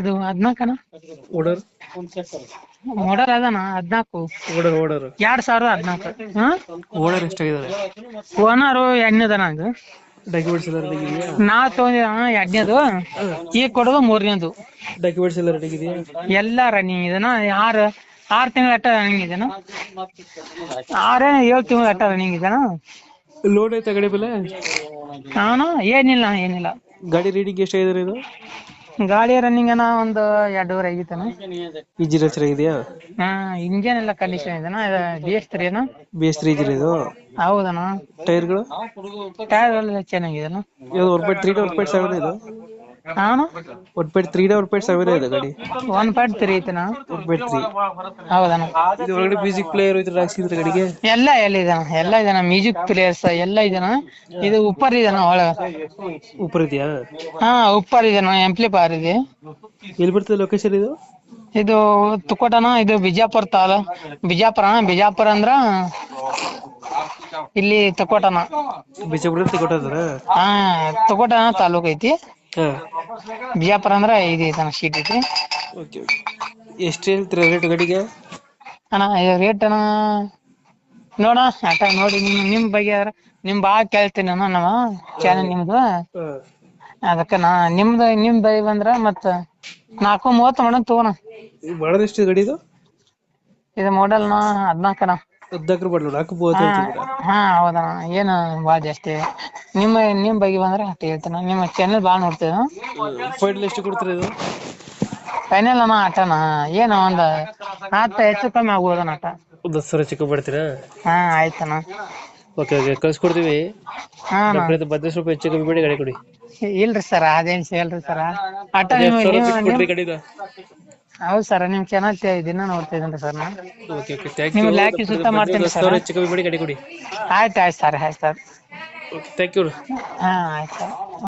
ಇದು ಹದ್ನಾಕನ ಓಡರ್ ಮಾಡಲ್ ಅದನ? ಹದ್ನಾಲ್ಕು. ಓಡರ್ ಓಡರ್ ಎರಡ್ ಸಾವಿರದ ಹದಿನಾಲ್ಕು. ಹಾ? ಓಡರ್ ಎಷ್ಟಾಗಿದ್ದಾರೆ ಓನರು ಎಣ್ಣೆದನ ಅದು ಡಾಕ್ಯುಮೆಂಟ್ಸ್ ಎಲ್ಲ ರೆಡಿ ಇದೆಯಾ? ನಾ ತಗೊಂಡಿದ ಎರಡನೇದು ಈಗ ಕೊಡೋದು ಮೂರನೇದು. ಡಾಕ್ಯುಮೆಂಟ್ಸ್ ಎಲ್ಲ ರೆಡಿ ಇದೆಯಾ? ಎಲ್ಲ ರನ್ನಿಂಗ್ ಇದನ? ಆರು ಆರ್ ತಿಂಗಳ ಅಟ್ಟ ರನ್ನಿಂಗ್ ಇದನ್ನ ಆರೇ ಏಳು ತಿಂಗಳ ಅಟ್ಟ ರನ್ನಿಂಗ್ ಇದನ್ನ ಲೋಡ್ ಐತೆ ಗಡಿ ಬೆಲೆ? ನಾನು? ಏನಿಲ್ಲ ಏನಿಲ್ಲ. ಗಾಡಿ ರೀಡಿಂಗ್ ಎಷ್ಟಾಗಿದ್ದಾರೆ ಇದು? ಗಾಡಿ ರನ್ನಿಂಗ್ ಅನ್ನ ಒಂದು ಎರಡೂವರೆ ಆಗಿತ್ತನ ಇಂಜಿನ್ ಚೆನ್ನಾಗಿದೆಯಾ ಹಾ ಇಂಜನ್ ಎಲ್ಲ ಕಂಡೀಷನ್ ಇದನ ಬಿ ಎಸ್ ತ್ರೀ ಏನ. ಬಿ ಎಸ್ ತ್ರೀ ಇಂಜಿನ್ ಇದು? ಹೌದನ ಟೈರ್ಗಳು? ಟೈರ್ ಎಲ್ಲ ಚೆನ್ನಾಗಿದೆನ ಇದು one point three one point seven ಇದು? ತ್ರೀ ಇದೆ ಗಾಡಿ. ಒನ್ ಪಾಯಿಂಟ್ ತ್ರೀ ಐತನ ಒನ್ ತ್ರೀ ಹೌದನ ಇದು ಒಳಗಡೆ ಮ್ಯೂಸಿಕ್ ಪ್ಲೇಯರ್ ಇದ್ರೆ ಹಾಕ್ಸಿದ್ರೆ ಗಾಡಿಗೆ? ಎಲ್ಲ ಎಲ್ಲ ಇದನ ಎಲ್ಲ ಮ್ಯೂಸಿಕ್ ಪ್ಲೇಯರ್ಸ್ ಎಲ್ಲ ಇದನ ಇದು ಉಪ್ಪರ್ ಇದನ ಒಳಗ. ಉಪ್ಪರ್ ಇದೆಯಾ? ಹಾ ಉಪ್ಪರ್ ಇದನ ಎಂಪ್ಲಿಫೈರ್ ಇದೆ. ಎಲ್ಲಿ ಬರ್ತದೆ ಲೊಕೇಶನ್ ಇದು? ಇದು ತುಕೋಟನ ಇದು ಬಿಜಾಪುರ ತಾಲ ಬಿಜಾಪುರ ಬಿಜಾಪುರ ಅಂದ್ರ ಇಲ್ಲಿ ತಕೋಟನ ಬಿಜಾಪುರ ತಕೋಟ ಹಾ ತಕೋಟನ ತಾಲೂಕ್ ಐತಿ. ಬಿಜಾಪುರ ಅಂದ್ರ ಇದು ಐತನ ಶೀಟ್ ಐತಿ ಓಕೆ ಓಕೆ. ಎಷ್ಟು ಹೇಳ್ತೀರಾ ರೇಟ್ ಗಾಡಿಗೆ? ಅಣ್ಣ ರೇಟ್ ಅಣ್ಣ ನೋಡ ಆಟ ನೋಡಿ ನಿಮ್ ನಿಮ್ ಬಗ್ಗೆ ನಿಮ್ ಬಾಳ್ ಕೇಳ್ತೀನಿ ಅಣ್ಣ ನಾವು ಚಾನಲ್ ನಿಮ್ದು. ಅದಕ್ಕ ನಾ ನಿಮ್ದು ನಿಮ್ ಬೈ ಬಂದ್ರ ಮತ್ತ ನಾಲ್ಕು ಮೂವತ್ತು ಮಾಡೋಣ ತಗೋಣ. ಮಾಡೋದು ಎಷ್ಟು ಗಾಡಿ ಇದು? ಇದು ಮಾಡೆಲ್ ನಾ ಹದ್ನಾಲ್ಕನ ಹದಿನಾಲ್ಕು ರೂಪಾಯಿ ನಾಲ್ಕು ಮೂವತ್ತು ಹೇಳ್ತಿದ್ದೀರಾ ಹಾ ಹೌದಣ್ಣ. ಏನು ಭಾಳ ಜಾಸ್ತಿ ನಿಮ್ಮ ನಿಮ್ ಬಗ್ಗೆ ಬಂದ್ರೆ ಅಷ್ಟು ಹೇಳ್ತೀನಿ. ನಿಮ್ಮ ಚಾನೆಲ್ ಭಾಳ ನೋಡ್ತೇವೆ ಫೈನಲ್ ಎಷ್ಟು ಕೊಡ್ತೀರಾ ಇದು? ಫೈನಲ್ ಅಣ್ಣ ಆಟನ ಏನು ಒಂದ್ ಆಟ ಹೆಚ್ಚು ಕಮ್ಮಿ ಆಗ್ಬೋದಣ್ಣ ಆಟ? ಒಂದು ಹತ್ತು ಸಾವಿರ ಚಿಕ್ಕ ಬಿಡ್ತೀರಾ? ಹಾ ಆಯ್ತಣ್ಣ. ಓಕೆ ಓಕೆ ಕಳ್ಸ್ಕೊಡ್ತೀವಿ. ಹಾ ನಮ್ಮ ಅಣ್ಣ ಕಡೆ ಬಿಡಿ ಸ್ವಲ್ಪ ಹೆಚ್ಚು ಕಮ್ಮಿ ಮಾಡಿ ಗಾಡಿ ಕೊಡಿ. ಇಲ್ರಿ ಸರ್ ಅದೇನ್ ಹೇಳ್ರಿ ಸರ್? ಆಟ ನಿಮ್ಮ ನೀವು ಸಾವಿರ ನೀವು- ಚಿಕ್ಕ ಕೊಡ್ರಿ ಗಾಡಿನ ಹೌದು ಸರ್ ನಿಮ್ ಚಾನಲ್ ದಿನ ನೋಡ್ತಾ ಇದ್ದೀನಿ ಸರ್ ನಾನು. ಓಕೆ ಓಕೆ ಥ್ಯಾಂಕ್ ಲ್ಯಾಕ್ ಸುತ್ತ ಮಾಡ್ತೀನಿ ಸರ್ ಹೆಚ್ಚು ಕಮ್ಮಿ ಮಾಡಿ ಗಾಡಿ ಕೊಡಿ. ಆಯ್ತು ಆಯ್ತು ಸರ್ ಆಯ್ತು ಸರ್ ಓಕೆ ಥ್ಯಾಂಕ್ ಯು ಹಾ ಆಯ್ತು ಸರ್